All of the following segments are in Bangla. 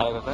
আর কথা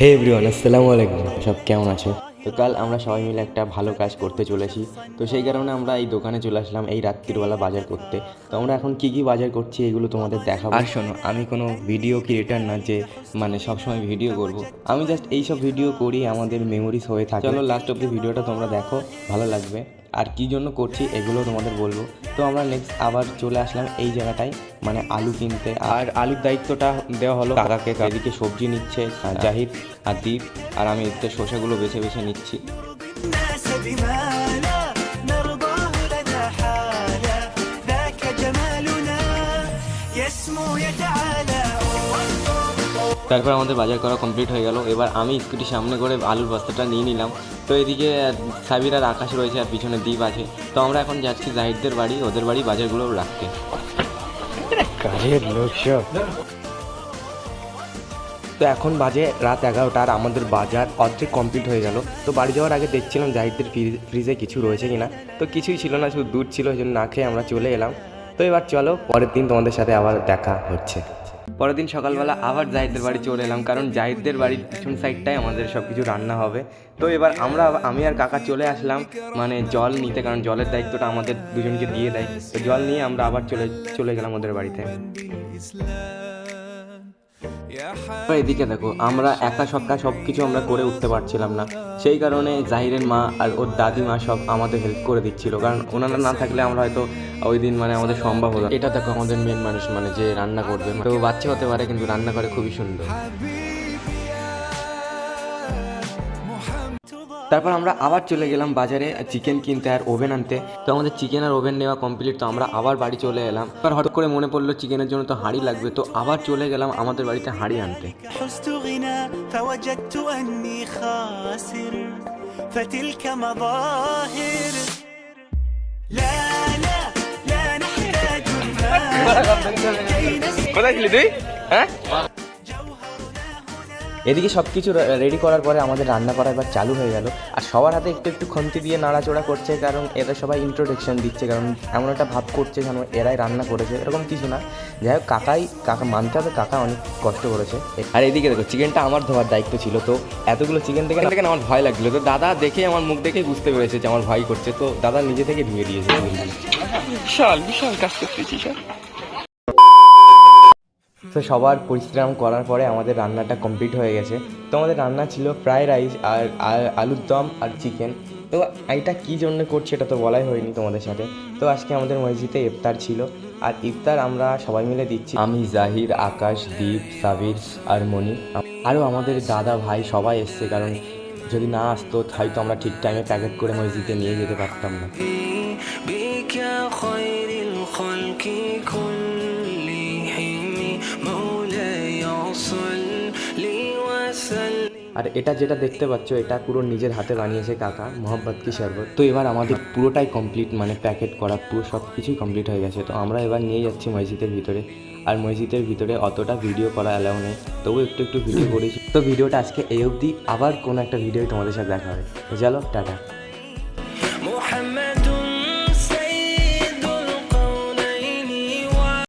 হে এভরিওয়ান আসসালামু আলাইকুম। সব কেমন আছো? তো কাল আমরা সবাই মিলে একটা ভালো কাজ করতে চলেছি। তো সেই কারণে আমরা এই দোকানে চলে আসলাম এই রাত্রিবেলা বাজার করতে। তো আমরা এখন কি কি বাজার করছি এগুলো তোমাদের দেখাবো। আর শোনো আমি কোনো ভিডিও ক্রিয়েটার না যে মানে সবসময় ভিডিও করব। আমি জাস্ট এই সব ভিডিও করি আমাদের মেমোরিজ হয়ে থাকে। চলো লাস্ট অব্দি ভিডিওটা তোমরা দেখো ভালো লাগবে। আর কি জন্য করছি এগুলো তোমাদের বলব। তো আমরা নেক্সট আবার চলে আসলাম এই জায়গাটায় মানে আলু কিনতে। আর আলুর দায়িত্বটা দেওয়া হলো। কাকাকে এদিকে সবজি নিচ্ছে জাহির জাহিদ আর দীপ। আর আমি এদিকে শসাগুলো বেছে বেছে নিচ্ছি। তারপর আমাদের বাজার করা কমপ্লিট হয়ে গেল। এবার আমি স্কুটি সামনে করে আলুর বস্তাটা নিয়ে নিলাম। তো এদিকে সাবির আর আকাশ রয়েছে আর পিছনে দ্বীপ আছে। তো আমরা এখন যাচ্ছি জাহিদদের বাড়ি, ওদের বাড়ি বাজারগুলো রাখতে। তো এখন বাজে রাত এগারোটা আর আমাদের বাজার অর্ধেক কমপ্লিট হয়ে গেল। তো বাড়ি যাওয়ার আগে দেখছিলাম জাহিদদের ফ্রিজ- ফ্রিজে কিছু রয়েছে কিনা। তো কিছুই ছিল না, শুধু দুধ ছিল ওই জন্য না খেয়ে আমরা চলে এলাম। তো এবার চলো, পরের দিন তোমাদের সাথে আবার দেখা হচ্ছে। পরের দিন সকালবেলা আবার জাহিদদের বাড়ি চলে এলাম, কারণ জাহিদদের বাড়ির পিছন সাইডটাই আমাদের সব কিছু রান্না হবে। তো এবার আমরা, আমি আর কাকা চলে আসলাম মানে জল নিতে, কারণ জলের দায়িত্বটা আমাদের দুজনকে দিয়ে দেয়। তো জল নিয়ে আমরা আবার চলে চলে গেলাম ওদের বাড়িতে। এবার এদিকে দেখো আমরা একা সক্কা সব কিছু আমরা করে উঠতে পারছিলাম না। সেই কারণে জাহিরের মা আর ওর দাদিমা সব আমাদের হেল্প করে দিচ্ছিল। কারণ ওনারা না থাকলে আমরা হয়তো ওই দিন মানে আমাদের সম্ভব হতো এটা দেখো আমাদের মেন মানুষ মানে যে রান্না করবে। তো বাচ্চা হতে পারে কিন্তু রান্না করে খুবই সুন্দর। তারপর আমরা আবার চলে গেলাম বাজারে চিকেন কিনতে আর ওভেন আনতে তো আমাদের চিকেন আর ওভেন নেওয়া কমপ্লিট তো আমরা আবার বাড়ি চলে এলাম এবার হঠাৎ করে মনে পড়লো চিকেনের জন্য তো হাঁড়ি লাগবে তো আবার চলে গেলাম আমাদের বাড়িতে হাঁড়ি আনতে حزت غنى فوجدت أني خاسر فتلك مظاهر لا لا لا نحتاج المال كي نسقي এদিকে সব কিছু রেডি করার পরে আমাদের রান্না করা এবার চালু হয়ে গেল। আর সবার হাতে একটু একটু খন্তি দিয়ে নাড়াচড়া করছে কারণ এরা সবাই ইন্ট্রোডাকশন দিচ্ছে কারণ এমন একটা ভাব করছে যেন এরাই রান্না করেছে এরকম কিছু না। যাই হোক কাকাই কাকা মানতে হবে কাকা অনেক কষ্ট করেছে। আর এদিকে দেখো চিকেনটা আমার ধোয়ার দায়িত্ব ছিল তো এতগুলো চিকেন দেখে দেখে আমার ভয় লাগল। তো দাদা দেখে আমার মুখ দেখেই বুঝতে পেরেছে যে আমার ভয় করছে তো দাদা নিজে থেকে ধুয়ে দিয়েছে। বিশাল বিশাল কাজ করতেছি স্যার। তো সবার পরিশ্রম করার পরে আমাদের রান্নাটা কমপ্লিট হয়ে গেছে তো আমাদের রান্না ছিল ফ্রায়েড রাইস আর আলুর দম আর চিকেন তো এটা কী জন্য করছি এটা তো বলাই হয়নি তোমাদের সাথে তো আজকে আমাদের মসজিদে ইফতার ছিল আর ইফতার আমরা সবাই মিলে দিচ্ছি আমি জাহির আকাশ দীপ সাবির আর মনি আরও আমাদের দাদা ভাই সবাই এসছে কারণ যদি না আসতো হয়তো আমরা ঠিক টাইমে প্যাকেট করে মসজিদে নিয়ে যেতে পারতাম না আর এটা যেটা দেখতে পাচ্ছ, এটা পুরো নিজের হাতে বানিয়েছে কাকা, মোহাম্মদ কি শরবত। তো এবার আমাদের পুরোটাই কমপ্লিট মানে প্যাকেট করা, পুরো সব কিছুই কমপ্লিট হয়ে গেছে। তো আমরা এবার নিয়ে যাচ্ছি মসজিদের ভিতরে। আর মসজিদের ভিতরে অতটা ভিডিও করা অ্যালাউ নেই তবু একটু একটু ভিডিও করেছি। তো ভিডিওটা আজকে এই অবধি, আবার কোনো একটা ভিডিও তোমাদের সাথে দেখা হবে। চলো, টাটা।